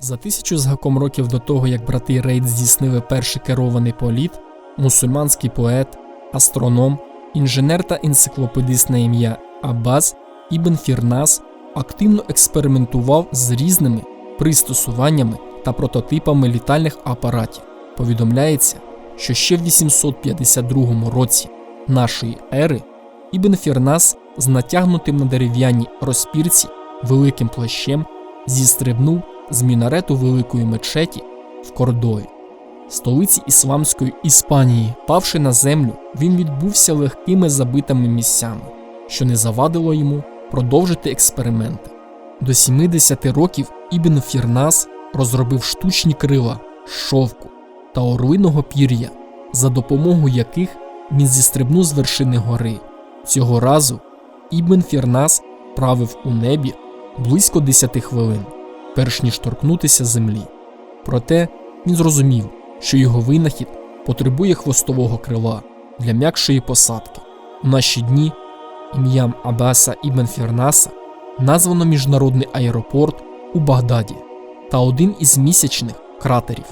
За тисячу з гаком років до того, як брати Рейд здійснили перший керований політ, мусульманський поет, астроном, інженер та енциклопедист на ім'я Аббас Ібн Фірнас активно експериментував з різними пристосуваннями та прототипами літальних апаратів. Повідомляється, що ще в 852 році нашої ери Ібн Фірнас з натягнутим на дерев'яній розпірці великим плащем зістрибнув з мінарету великої мечеті в Кордові, столиці ісламської Іспанії. Павши на землю, він відбувся легкими забитими місцями, що не завадило йому продовжити експерименти. До 70 років Ібн Фірнас розробив штучні крила, шовку та орлиного пір'я, за допомогою яких він зістрибнув з вершини гори. Цього разу Ібн Фірнас правив у небі близько 10 хвилин, перш ніж торкнутися землі. Проте він зрозумів, що його винахід потребує хвостового крила для м'якшої посадки. У наші дні ім'ям Абаса Ібн Фернаса названо міжнародний аеропорт у Багдаді та один із місячних кратерів